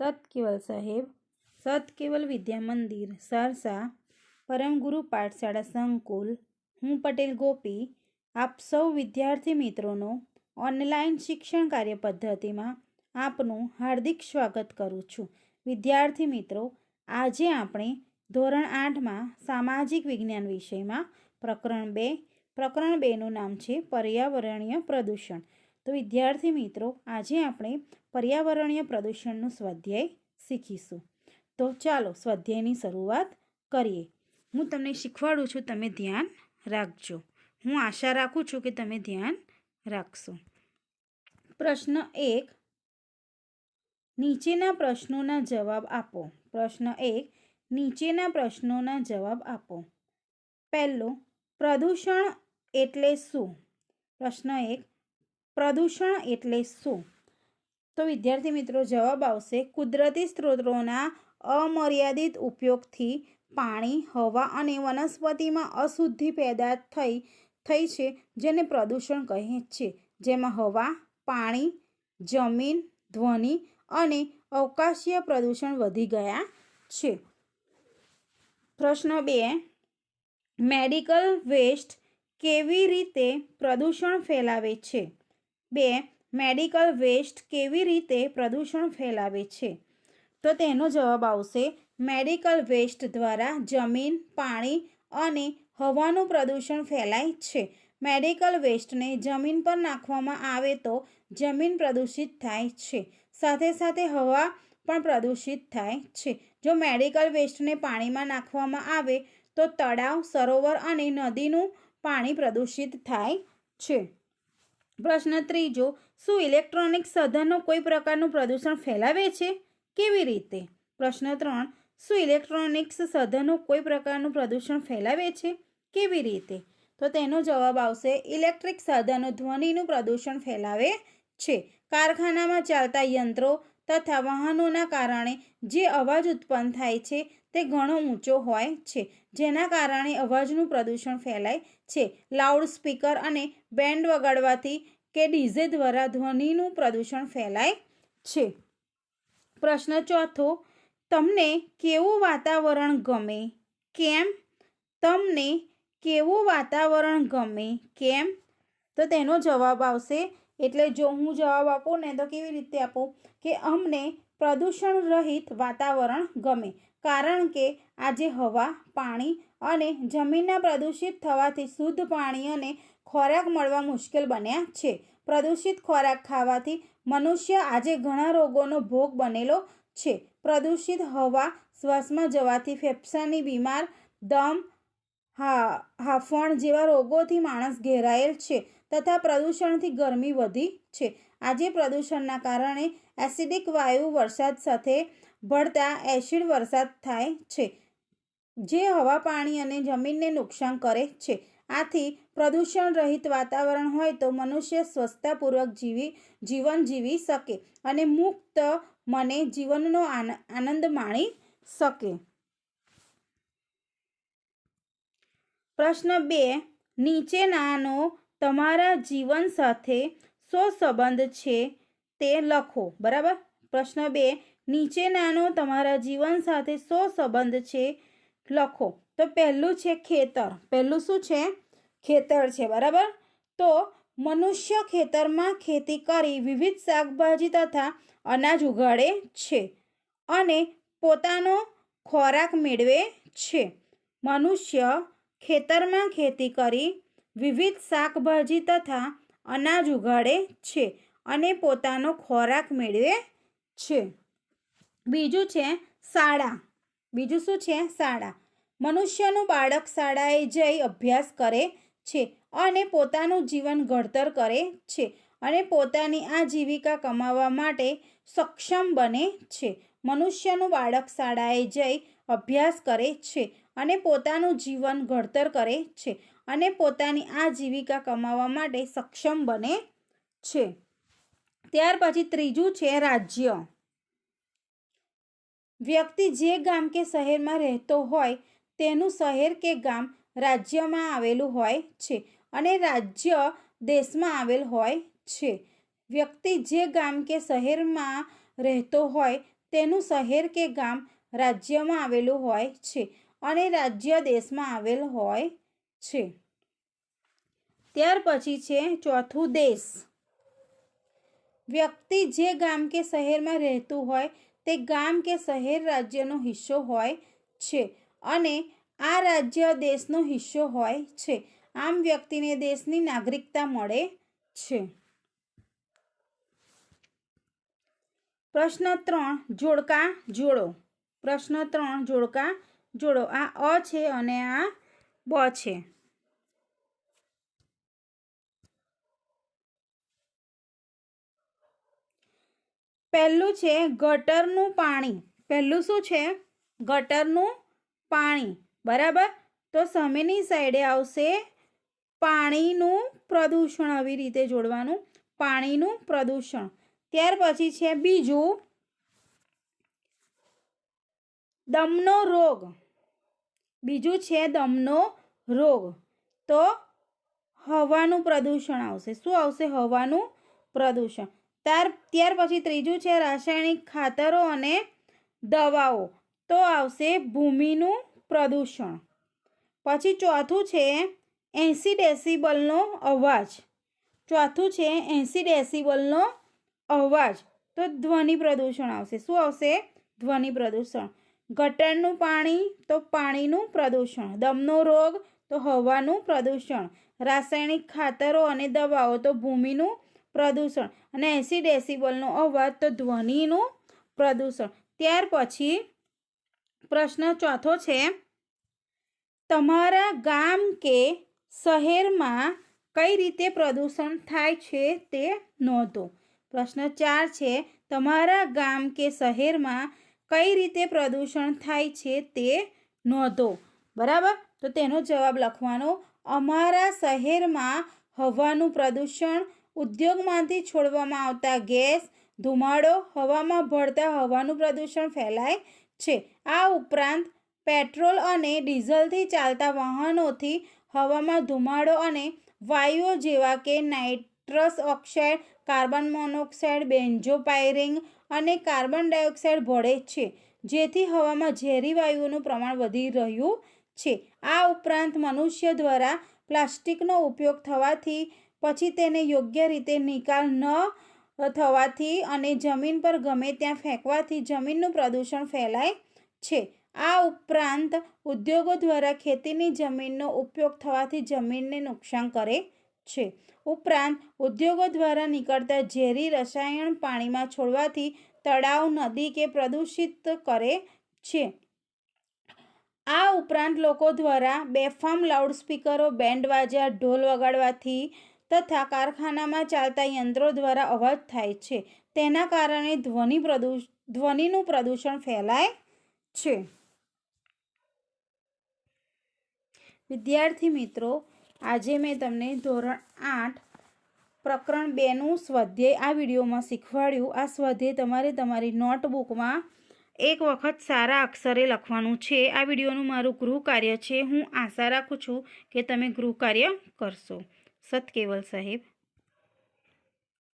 સત સાહેબ સત કેવલ વિદ્યા મંદિર, સરસા, પરમગુરુ પાઠશાળા સંકુલ, હું પટેલ ગોપી, આપ સૌ વિદ્યાર્થી મિત્રોનો ઓનલાઈન શિક્ષણ કાર્ય પદ્ધતિમાં આપનું હાર્દિક સ્વાગત કરું છું. વિદ્યાર્થી મિત્રો, આજે આપણે ધોરણ આઠમાં સામાજિક વિજ્ઞાન વિષયમાં પ્રકરણ બે, પ્રકરણ બેનું નામ છે પર્યાવરણીય પ્રદૂષણ. તો વિદ્યાર્થી મિત્રો, આજે આપણે પર્યાવરણીય પ્રદૂષણનું સ્વાધ્યાય શીખીશું. તો ચાલો સ્વાધ્યાયની શરૂઆત કરીએ. હું તમને શીખવાડું છું, તમે ધ્યાન રાખજો. હું આશા રાખું છું કે તમે ધ્યાન રાખશો. પ્રશ્ન એક, નીચેના પ્રશ્નોના જવાબ આપો. પ્રશ્ન એક, નીચેના પ્રશ્નોના જવાબ આપો. પહેલો, પ્રદૂષણ એટલે શું? પ્રશ્ન એક પ્રદૂષણ એટલે શું? તો વિદ્યાર્થી મિત્રો, જવાબ આવશે, કુદરતી સ્ત્રોતોના અમર્યાદિત ઉપયોગથી પાણી, હવા અને વનસ્પતિમાં અશુદ્ધિ પેદા થઈ થઈ છે, જેને પ્રદૂષણ કહે છે. જેમાં હવા, પાણી, જમીન, ધ્વનિ અને અવકાશીય પ્રદૂષણ વધી ગયા છે. પ્રશ્ન બે, મેડિકલ વેસ્ટ કેવી રીતે પ્રદૂષણ ફેલાવે છે? બે, મેડિકલ વેસ્ટ કેવી રીતે પ્રદૂષણ ફેલાવે છે? તો તેનો જવાબ આવશે, મેડિકલ વેસ્ટ દ્વારા જમીન, પાણી અને હવાનું પ્રદૂષણ ફેલાય છે. મેડિકલ વેસ્ટને જમીન પર નાખવામાં આવે તો જમીન પ્રદૂષિત થાય છે. સાથે સાથે હવા પણ પ્રદૂષિત થાય છે. જો મેડિકલ વેસ્ટને પાણીમાં નાખવામાં આવે તો તળાવ, સરોવર અને નદીનું પાણી પ્રદૂષિત થાય છે. પ્રશ્ન ત્રીજો, શું ઇલેક્ટ્રોનિક સાધનો કોઈ પ્રકારનું પ્રદૂષણ ફેલાવે છે? કેવી રીતે? પ્રશ્ન ત્રણ, શું ઇલેક્ટ્રોનિક્સ સાધનો કોઈ પ્રકારનું પ્રદૂષણ ફેલાવે છે? કેવી રીતે? તો તેનો જવાબ આવશે, ઇલેક્ટ્રિક સાધનો ધ્વનિનું પ્રદૂષણ ફેલાવે છે. કારખાનામાં ચાલતા યંત્રો તથા વાહનોના કારણે જે અવાજ ઉત્પન્ન થાય છે તે ઘણો ઊંચો હોય છે, જેના કારણે અવાજનું પ્રદૂષણ ફેલાય છે. લાઉડ સ્પીકર અને બેન્ડ વગાડવાથી કે ડીઝે દ્વારા ધ્વનિનું પ્રદૂષણ ફેલાય છે. પ્રશ્ન ચોથો, તમને કેવું વાતાવરણ ગમે? કેમ? તમને કેવું વાતાવરણ ગમે? કેમ? તો તેનો જવાબ આવશે એટલે જો હું જવાબ આપું ને તો કેવી રીતે આપું? કે અમને પ્રદૂષણ રહિત વાતાવરણ ગમે. કારણ કે આજે હવા, પાણી અને જમીનના પ્રદૂષિત થવાથી શુદ્ધ પાણી અને ખોરાક મળવા મુશ્કેલ બન્યા છે. પ્રદૂષિત ખોરાક ખાવાથી મનુષ્ય આજે ઘણા રોગોનો ભોગ બનેલો છે. પ્રદૂષિત હવા શ્વાસમાં જવાથી ફેફસાની બીમાર, દમ, હા, હાફણ જેવા રોગોથી માણસ ઘેરાયેલ છે. તથા પ્રદૂષણથી ગરમી વધી છે. આજે પ્રદૂષણના કારણે એસિડિક વાયુ વરસાદ સાથે ભળતા એસિડ વરસાદ થાય છે, જે હવા, પાણી અને જમીનને નુકસાન કરે છે. આથી પ્રદૂષણ રહિત વાતાવરણ હોય તો મનુષ્ય સ્વસ્થતાપૂર્વક જીવી, જીવન જીવી શકે અને મુક્ત મને જીવનનો આનંદ માણી શકે. પ્રશ્ન બે, નીચેનાનો તમારા જીવન સાથે શો સંબંધ છે તે લખો, બરાબર? પ્રશ્ન બે નીચેનાનો તમારા જીવન સાથે શો સંબંધ છે લખો. તો પહેલું છે ખેતર. પહેલું શું છે? ખેતર છે, બરાબર? તો મનુષ્ય ખેતરમાં ખેતી કરી વિવિધ શાકભાજી તથા અનાજ ઉગાડે છે અને પોતાનો ખોરાક મેળવે છે. મનુષ્ય ખેતરમાં ખેતી કરી વિવિધ શાકભાજી તથા અનાજ ઉગાડે છે અને પોતાનો ખોરાક મેળવે છે. બીજું છે શાળા. બીજું શું છે શાળા? મનુષ્યનું બાળક શાળાએ જઈ અભ્યાસ કરે છે અને પોતાનું જીવન ઘડતર કરે છે અને પોતાની આજીવિકા કમાવા માટે સક્ષમ બને છે. મનુષ્યનું બાળક શાળાએ જઈ અભ્યાસ કરે છે અને પોતાનું જીવન ઘડતર કરે છે. અને પોતાની આજીવિકા કમાવા માટે સક્ષમ બને છે. ત્યાર પછી ત્રીજું છે રાજ્ય. વ્યક્તિ જે ગામ કે શહેરમાં રહેતો હોય તેનું શહેર કે ગામ રાજ્યમાં આવેલું હોય છે અને રાજ્ય દેશમાં આવેલ હોય છે. વ્યક્તિ જે ગામ કે શહેરમાં રહેતો હોય તેનું શહેર કે ગામ રાજ્યમાં આવેલું હોય છે અને રાજ્ય દેશમાં આવેલ હોય છે. ત્યાર પછી છે ચોથું દેશ. વ્યક્તિ જે ગામ કે શહેરમાં રહેતું હોય તે ગામ કે શહેર રાજ્યનો હિસ્સો હોય છે અને આ રાજ્ય દેશનો હિસ્સો હોય છે. આમ વ્યક્તિને દેશની નાગરિકતા મળે છે. પ્રશ્ન ત્રણ, જોડકા જોડો. પ્રશ્ન ત્રણ, જોડકા જોડો. આ અ છે અને આ બ છે. પહેલું છે ગટરનું પાણી. પહેલું શું છે? ગટરનું પાણી. બરાબર? તો સામેની સાઈડે આવશે પાણીનું પ્રદૂષણ આવી રીતે જોડવાનું. પાણીનું પ્રદૂષણ. ત્યાર પછી છે બીજું દમનો રોગ. બીજું છે દમનો રોગ. તો હવાનું પ્રદૂષણ આવશે. શું આવશે? હવાનું પ્રદૂષણ. ત્યાર ત્યાર પછી ત્રીજું છે રાસાયણિક ખાતરો અને દવાઓ. તો આવશે ભૂમિનું પ્રદૂષણ. પછી ચોથું છે એંસી ડેસિબલનો અવાજ. ચોથું છે એંસી ડેસિબલનો અવાજ. તો ધ્વનિ પ્રદૂષણ આવશે. શું આવશે? ધ્વનિ પ્રદૂષણ. ગટરનું પાણી, તો પાણીનું પ્રદૂષણ. દમનો રોગ તો હવાનું પ્રદૂષણ. રાસાયણિક ખાતરો અને દવાઓ તો ભૂમિનું પ્રદૂષણ અને એંસી ડેસિબલનો અવાજ તો ધ્વનિનું પ્રદૂષણ. ત્યાર પછી પ્રશ્ન ચોથો છે, તમારા ગામ કે શહેરમાં કઈ રીતે પ્રદૂષણ થાય છે તે નોંધો. પ્રશ્ન ચાર છે, તમારા ગામ કે શહેરમાં કઈ રીતે પ્રદૂષણ થાય છે તે નોંધો. બરાબર? તો તેનો જવાબ લખવાનો, અમારા શહેરમાં હવાનું પ્રદૂષણ ઉદ્યોગમાંથી છોડવામાં આવતા ગેસ, ધુમાડો, હવામાં ભળતા હવાનું પ્રદૂષણ ફેલાય છે. આ ઉપરાંત પેટ્રોલ અને ડીઝલથી ચાલતા વાહનોથી હવામાં ધુમાડો અને વાયુઓ જેવા કે nitrous oxide, carbon monoxide benzopyrene અને કાર્બન ડાયોક્સાઇડ ભળે છે. જેથી હવામાં ઝેરી વાયુઓનું પ્રમાણ વધી રહ્યું છે. આ ઉપરાંત મનુષ્ય દ્વારા પ્લાસ્ટિકનો ઉપયોગ થવાથી, પછી તેને યોગ્ય રીતે નિકાલ ન થવાથી અને જમીન પર ગમે ત્યાં ફેંકવાથી જમીનનું પ્રદૂષણ ફેલાય છે. આ ઉપરાંત ઉદ્યોગો દ્વારા ખેતીની જમીનનો ઉપયોગ થવાથી જમીનને નુકસાન કરે છે. ઉપરાંત ઉદ્યોગો દ્વારા નીકળતા ઝેરી રસાયણ પાણીમાં છોડવાથી તળાવ, નદી કે પ્રદૂષિત કરે છે. આ ઉપરાંત લોકો દ્વારા બેફામ લાઉડસ્પીકરો, બેન્ડ વાજા, ઢોલ વગાડવાથી તથા કારખાનામાં ચાલતા યંત્રો દ્વારા અવાજ થાય છે. તેના કારણે ધ્વનિ પ્રદૂષ ધ્વનિનું પ્રદૂષણ ફેલાય છે. વિદ્યાર્થી મિત્રો, આજે મેં તમને ધોરણ આઠ, પ્રકરણ બેનું સ્વાધ્યાય આ વિડીયોમાં શીખવાડ્યું. આ સ્વાધ્યાય તમારે તમારી નોટબુકમાં એક વખત સારા અક્ષરે લખવાનું છે. આ વિડીયોનું મારું ગૃહ કાર્ય છે. હું આશા રાખું છું કે તમે ગૃહ કાર્ય કરશો. સત કેવલ સાહેબ.